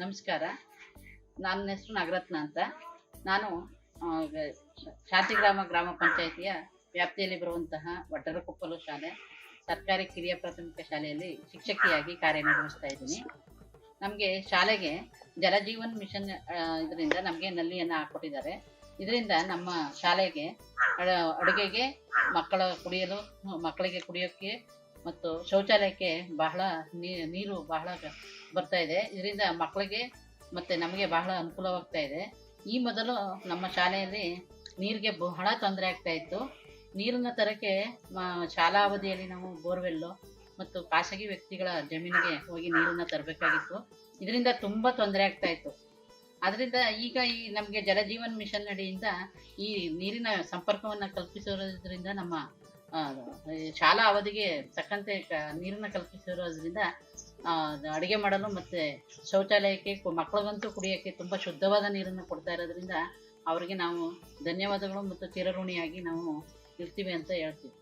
ನಮಸ್ಕಾರ. ನನ್ನ ಹೆಸರು ನಾಗರತ್ನ ಅಂತ. ನಾನು ಶಾಂತಿಗ್ರಾಮ ಗ್ರಾಮ ಪಂಚಾಯಿತಿಯ ವ್ಯಾಪ್ತಿಯಲ್ಲಿ ಬರುವಂತಹ ವಡ್ಡರಕೊಪ್ಪಲು ಶಾಲೆ, ಸರ್ಕಾರಿ ಕಿರಿಯ ಪ್ರಾಥಮಿಕ ಶಾಲೆಯಲ್ಲಿ ಶಿಕ್ಷಕಿಯಾಗಿ ಕಾರ್ಯನಿರ್ವಹಿಸ್ತಾ ಇದ್ದೀನಿ. ನಮಗೆ ಶಾಲೆಗೆ ಜಲಜೀವನ್ ಮಿಷನ್ ಇದರಿಂದ ನಮಗೆ ನಲ್ಲಿಯನ್ನು ಹಾಕ್ಕೊಟ್ಟಿದ್ದಾರೆ. ಇದರಿಂದ ನಮ್ಮ ಶಾಲೆಗೆ ಅಡ- ಅಡುಗೆಗೆ ಮಕ್ಕಳ ಕುಡಿಯಲು, ಮಕ್ಕಳಿಗೆ ಕುಡಿಯೋಕ್ಕೆ ಮತ್ತು ಶೌಚಾಲಯಕ್ಕೆ ಬಹಳ ನೀರು ಬಹಳ ಬರ್ತಾ ಇದೆ. ಇದರಿಂದ ಮಕ್ಕಳಿಗೆ ಮತ್ತು ನಮಗೆ ಬಹಳ ಅನುಕೂಲವಾಗ್ತಾ ಇದೆ. ಈ ಮೊದಲು ನಮ್ಮ ಶಾಲೆಯಲ್ಲಿ ನೀರಿಗೆ ಬಹಳ ತೊಂದರೆ ಆಗ್ತಾ ಇತ್ತು. ನೀರನ್ನು ತರಕ್ಕೆ ಶಾಲಾ ಅವಧಿಯಲ್ಲಿ ನಾವು ಬೋರ್ವೆಲ್ಲು ಮತ್ತು ಖಾಸಗಿ ವ್ಯಕ್ತಿಗಳ ಜಮೀನಿಗೆ ಹೋಗಿ ನೀರನ್ನು ತರಬೇಕಾಗಿತ್ತು. ಇದರಿಂದ ತುಂಬ ತೊಂದರೆ ಆಗ್ತಾ ಇತ್ತು. ಅದರಿಂದ ಈಗ ಈ ನಮಗೆ ಜಲಜೀವನ್ ಮಿಷನ್ ಅಡಿಯಿಂದ ಈ ನೀರಿನ ಸಂಪರ್ಕವನ್ನು ಕಲ್ಪಿಸಿರೋದ್ರಿಂದ ನಮ್ಮ ಶಾಲಾ ಅವಧಿಗೆ ತಕ್ಕಂತೆ ನೀರನ್ನ ಕಲ್ಪಿಸಿರೋದ್ರಿಂದ ಅಡುಗೆ ಮಾಡಲು ಮತ್ತೆ ಶೌಚಾಲಯಕ್ಕೆ ಮಕ್ಕಳಿಗಂತೂ ಕುಡಿಯೋಕ್ಕೆ ತುಂಬ ಶುದ್ಧವಾದ ನೀರನ್ನು ಕೊಡ್ತಾ ಇರೋದ್ರಿಂದ, ಅವರಿಗೆ ನಾವು ಧನ್ಯವಾದಗಳು ಮತ್ತು ಚಿರಋಣಿಯಾಗಿ ನಾವು ಇರ್ತೀವಿ ಅಂತ ಹೇಳ್ತೀವಿ.